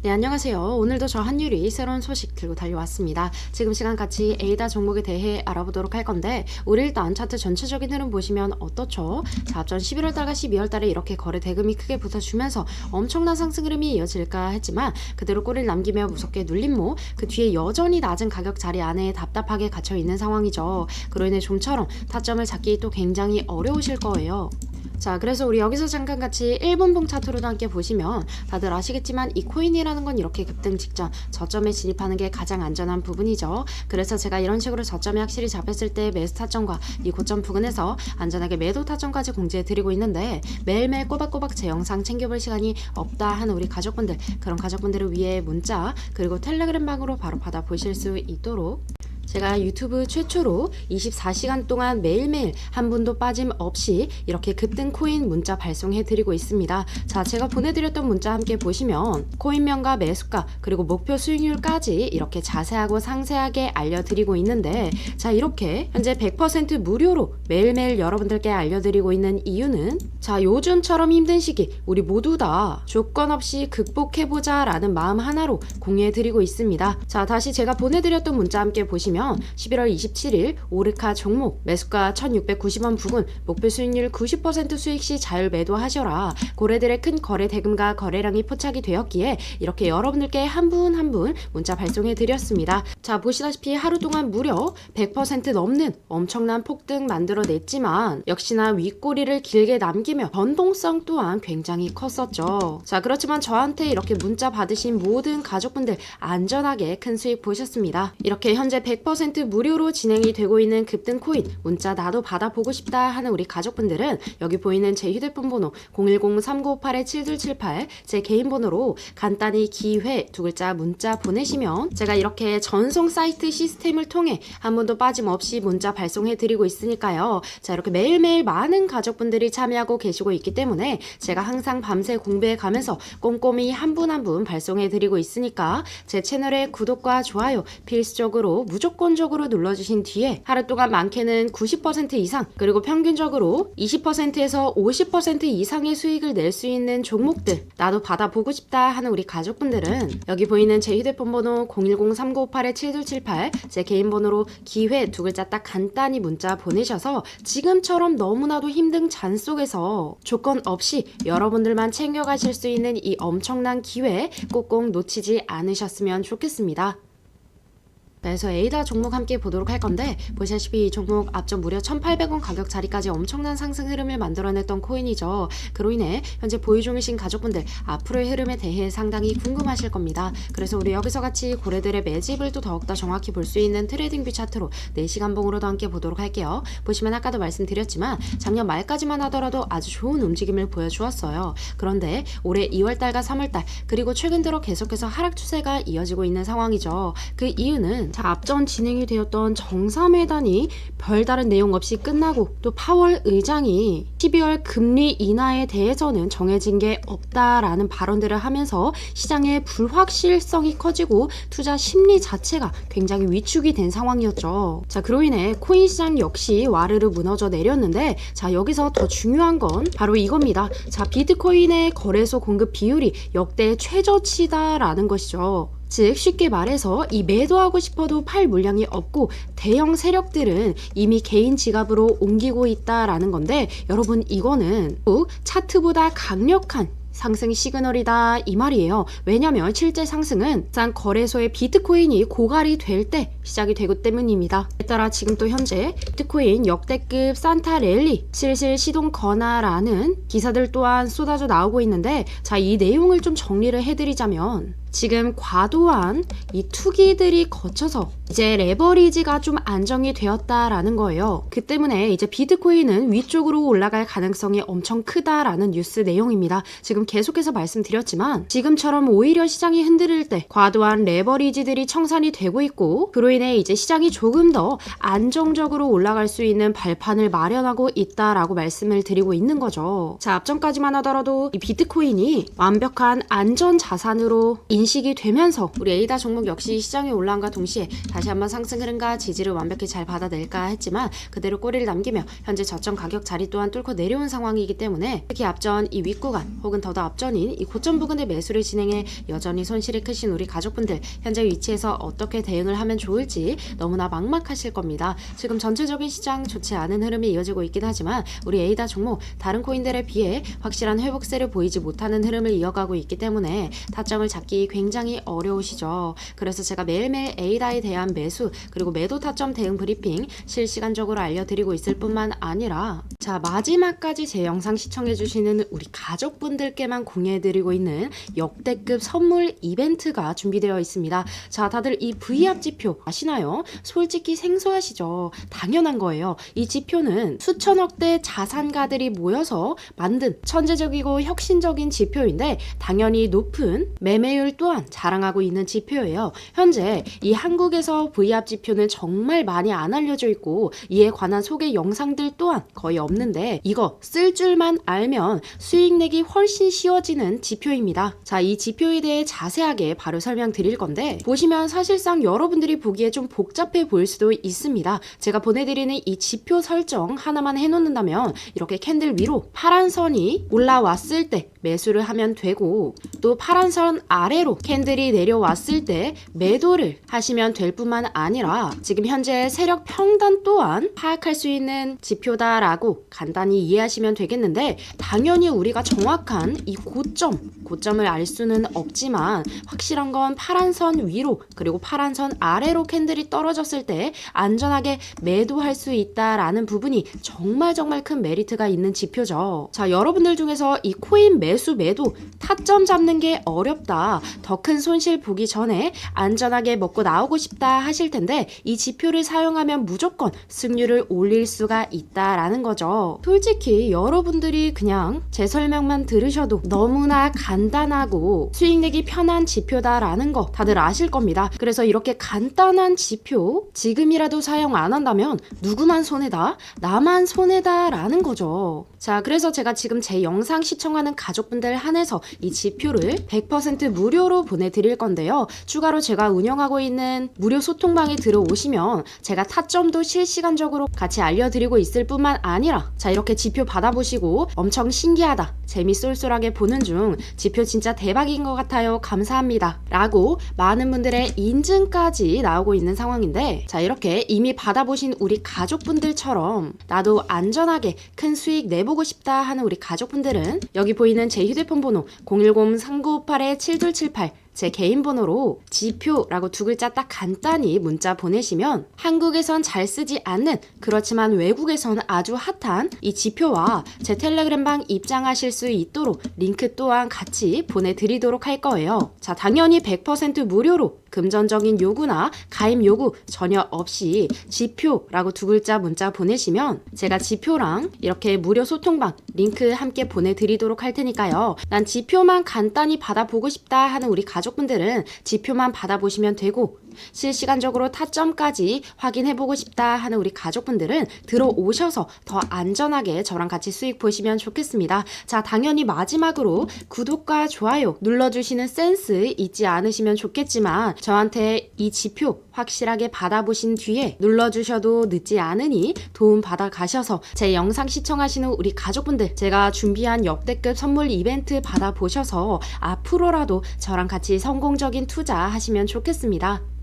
네, 안녕하세요. 오늘도 저 한유리 새로운 소식 들고 달려왔습니다. 지금 시간 같이 에이다 종목에 대해 알아보도록 할 건데, 우리 일단 차트 전체적인 흐름 보시면 어떻죠? 자, 전 11월 달과 12월 달에 이렇게 거래 대금이 크게 붙어주면서 엄청난 상승 흐름이 이어질까 했지만, 그대로 꼬리를 남기며 무섭게 눌림모, 그 뒤에 여전히 낮은 가격 자리 안에 답답하게 갇혀 있는 상황이죠. 그로 인해 좀처럼 타점을 잡기 또 굉장히 어려우실 거예요. 자, 그래서 우리 여기서 잠깐 같이 1분봉 차트로도 함께 보시면 다들 아시겠지만 이 코인이라는 건 이렇게 급등 직전 저점에 진입하는 게 가장 안전한 부분이죠. 그래서 제가 이런 식으로 저점이 확실히 잡혔을 때 매수 타점과 이 고점 부근에서 안전하게 매도 타점까지 공지해 드리고 있는데 매일매일 꼬박꼬박 제 영상 챙겨볼 시간이 없다 하는 우리 가족분들 그런 가족분들을 위해 문자 그리고 텔레그램 방으로 바로 받아 보실 수 있도록 제가 유튜브 최초로 24시간 동안 매일매일 한 분도 빠짐없이 이렇게 급등 코인 문자 발송해 드리고 있습니다. 자, 제가 보내드렸던 문자 함께 보시면 코인명과 매수가 그리고 목표 수익률까지 이렇게 자세하고 상세하게 알려드리고 있는데 자, 이렇게 현재 100% 무료로 매일매일 여러분들께 알려드리고 있는 이유는 자, 요즘처럼 힘든 시기 우리 모두 다 조건 없이 극복해보자 라는 마음 하나로 공유해 드리고 있습니다. 자, 다시 제가 보내드렸던 문자 함께 보시면 11월 27일 오르카 종목 매수가 1690원 부근 목표 수익률 90% 수익 시 자율 매도하셔라. 고래들의 큰 거래 대금과 거래량이 포착이 되었기에 이렇게 여러분들께 한 분 한 분 문자 발송해 드렸습니다. 자, 보시다시피 하루 동안 무려 100% 넘는 엄청난 폭등 만들어 냈지만 역시나 윗꼬리를 길게 남기 며 변동성 또한 굉장히 컸었죠. 자, 그렇지만 저한테 이렇게 문자 받으신 모든 가족분들 안전하게 큰 수익 보셨습니다. 이렇게 현재 100% 무료로 진행이 되고 있는 급등 코인 문자 나도 받아보고 싶다 하는 우리 가족분들은 여기 보이는 제 휴대폰 번호 010-3958-7278 제 개인 번호로 간단히 기회 두 글자 문자 보내시면 제가 이렇게 전송 사이트 시스템을 통해 한 번도 빠짐없이 문자 발송해 드리고 있으니까요. 자, 이렇게 매일매일 많은 가족분들이 참여하고 계 시고 있기 때문에 제가 항상 밤새 공부해 가면서 꼼꼼히 한 분 한 분 발송해 드리고 있으니까 제 채널의 구독과 좋아요 필수적으로 무조건적으로 눌러주신 뒤에 하루 동안 많게는 90% 이상 그리고 평균적으로 20%에서 50% 이상의 수익을 낼 수 있는 종목들 나도 받아보고 싶다 하는 우리 가족분들은 여기 보이는 제 휴대폰 번호 010-3958-7278 제 개인 번호로 기회 두 글자 딱 간단히 문자 보내셔서 지금처럼 너무나도 힘든 잔 속에서 조건 없이 여러분들만 챙겨가실 수 있는 이 엄청난 기회 꼭꼭 놓치지 않으셨으면 좋겠습니다. 네, 그래서 에이다 종목 함께 보도록 할 건데 보시다시피 이 종목 앞전 무려 1,800원 가격 자리까지 엄청난 상승 흐름을 만들어냈던 코인이죠. 그로 인해 현재 보유 중이신 가족분들 앞으로의 흐름에 대해 상당히 궁금하실 겁니다. 그래서 우리 여기서 같이 고래들의 매집을 또 더욱더 정확히 볼 수 있는 트레이딩 뷰 차트로 4시간 봉으로도 함께 보도록 할게요. 보시면 아까도 말씀드렸지만 작년 말까지만 하더라도 아주 좋은 움직임을 보여주었어요. 그런데 올해 2월달과 3월달 그리고 최근 들어 계속해서 하락 추세가 이어지고 있는 상황이죠. 그 이유는 자, 앞전 진행이 되었던 정상회담이 별다른 내용 없이 끝나고 또 파월 의장이 12월 금리 인하에 대해서는 정해진 게 없다라는 발언들을 하면서 시장의 불확실성이 커지고 투자 심리 자체가 굉장히 위축이 된 상황이었죠. 자, 그로 인해 코인 시장 역시 와르르 무너져 내렸는데 자, 여기서 더 중요한 건 바로 이겁니다. 자, 비트코인의 거래소 공급 비율이 역대 최저치다라는 것이죠. 즉 쉽게 말해서 이 매도하고 싶어도 팔 물량이 없고 대형 세력들은 이미 개인 지갑으로 옮기고 있다라는 건데 여러분 이거는 꼭 차트보다 강력한 상승 시그널이다 이 말이에요. 왜냐면 실제 상승은 싼 거래소의 비트코인이 고갈이 될 때 시작이 되고 때문입니다. 따라 지금 또 현재 비트코인 역대급 산타 랠리 슬슬 시동 거나라는 기사들 또한 쏟아져 나오고 있는데 자 이 내용을 좀 정리를 해드리자면 지금 과도한 이 투기들이 거쳐서 이제 레버리지가 좀 안정이 되었다라는 거예요. 그 때문에 이제 비트코인은 위쪽으로 올라갈 가능성이 엄청 크다라는 뉴스 내용입니다. 지금 계속해서 말씀드렸지만 지금처럼 오히려 시장이 흔들릴 때 과도한 레버리지들이 청산이 되고 있고 그로 인해 이제 시장이 조금 더 안정적으로 올라갈 수 있는 발판을 마련하고 있다라고 말씀을 드리고 있는 거죠. 자, 앞전까지만 하더라도 이 비트코인이 완벽한 안전 자산으로 인식이 되면서 우리 에이다 종목 역시 시장에 올라온과 동시에 다시 한번 상승 흐름과 지지를 완벽히 잘 받아낼까 했지만 그대로 꼬리를 남기며 현재 저점 가격 자리 또한 뚫고 내려온 상황이기 때문에 특히 앞전 이 윗구간 혹은 더더 앞전인 이 고점 부근의 매수를 진행해 여전히 손실이 크신 우리 가족분들 현재 위치에서 어떻게 대응을 하면 좋을지 너무나 막막하실 겁니다. 지금 전체적인 시장 좋지 않은 흐름이 이어지고 있긴 하지만 우리 에이다 종목 다른 코인들에 비해 확실한 회복세를 보이지 못하는 흐름을 이어가고 있기 때문에 타점을 잡기 굉장히 어려우시죠. 그래서 제가 매일매일 에이다에 대한 매수 그리고 매도 타점 대응 브리핑 실시간적으로 알려드리고 있을 뿐만 아니라 자 마지막까지 제 영상 시청해주시는 우리 가족분들께만 공유해드리고 있는 역대급 선물 이벤트가 준비되어 있습니다. 자 다들 이 V압 지표 아시나요? 솔직히 생소하시죠? 당연한 거예요. 이 지표는 수천억대 자산가들이 모여서 만든 천재적이고 혁신적인 지표인데 당연히 높은 매매율 또한 자랑하고 있는 지표예요. 현재 이 한국에서 V압 지표는 정말 많이 안 알려져 있고 이에 관한 소개 영상들 또한 거의 없는데 이거 쓸 줄만 알면 수익 내기 훨씬 쉬워지는 지표입니다. 자, 이 지표에 대해 자세하게 바로 설명드릴 건데 보시면 사실상 여러분들이 보기에 좀 복잡해 보일 수도 있습니다. 제가 보내드리는 이 지표 설정 하나만 해놓는다면 이렇게 캔들 위로 파란 선이 올라왔을 때 매수를 하면 되고 또 파란 선 아래로 캔들이 내려왔을 때 매도를 하시면 될 뿐만 아니라 지금 현재 세력 평단 또한 파악할 수 있는 지표다라고 간단히 이해하시면 되겠는데 당연히 우리가 정확한 이 고점 고점을 알 수는 없지만 확실한 건 파란 선 위로 그리고 파란 선 아래로 캔들이 떨어졌을 때 안전하게 매도할 수 있다라는 부분이 정말 정말 큰 메리트가 있는 지표죠. 자, 여러분들 중에서 이 코인 매수 매도 타점 잡는 게 어렵다. 더 큰 손실 보기 전에 안전하게 먹고 나오고 싶다 하실 텐데 이 지표를 사용하면 무조건 승률을 올릴 수가 있다라는 거죠. 솔직히 여러분들이 그냥 제 설명만 들으셔도 너무나 간단하고 수익 내기 편한 지표다라는 거 다들 아실 겁니다. 그래서 이렇게 간단한 지표 지금이라도 사용 안 한다면 누구만 손해다? 나만 손해다라는 거죠. 자, 그래서 제가 지금 제 영상 시청하는 가족 분들 한해서 이 지표를 100% 무료로 보내드릴 건데요. 추가로 제가 운영하고 있는 무료 소통방에 들어오시면 제가 타점도 실시간적으로 같이 알려드리고 있을 뿐만 아니라 자, 이렇게 지표 받아보시고 엄청 신기하다. 재미 쏠쏠하게 보는 중 지표 진짜 대박인 것 같아요. 감사합니다. 라고 많은 분들의 인증까지 나오고 있는 상황인데 자, 이렇게 이미 받아보신 우리 가족분들처럼 나도 안전하게 큰 수익 내보고 싶다 하는 우리 가족분들은 여기 보이는 제 휴대폰 번호 010-3958-7278 제 개인 번호로 지표라고 두 글자 딱 간단히 문자 보내시면 한국에선 잘 쓰지 않는 그렇지만 외국에선 아주 핫한 이 지표와 제 텔레그램방 입장하실 수 있도록 링크 또한 같이 보내드리도록 할 거예요. 자, 당연히 100% 무료로 금전적인 요구나 가입 요구 전혀 없이 지표라고 두 글자 문자 보내시면 제가 지표랑 이렇게 무료 소통방 링크 함께 보내드리도록 할 테니까요. 난 지표만 간단히 받아보고 싶다 하는 우리 가족분들은 지표만 받아보시면 되고 실시간적으로 타점까지 확인해보고 싶다 하는 우리 가족분들은 들어오셔서 더 안전하게 저랑 같이 수익 보시면 좋겠습니다. 자, 당연히 마지막으로 구독과 좋아요 눌러주시는 센스 잊지 않으시면 좋겠지만 저한테 이 지표 확실하게 받아보신 뒤에 눌러주셔도 늦지 않으니 도움 받아 가셔서 제 영상 시청하시는 우리 가족분들 제가 준비한 역대급 선물 이벤트 받아보셔서 앞으로라도 저랑 같이 성공적인 투자 하시면 좋겠습니다.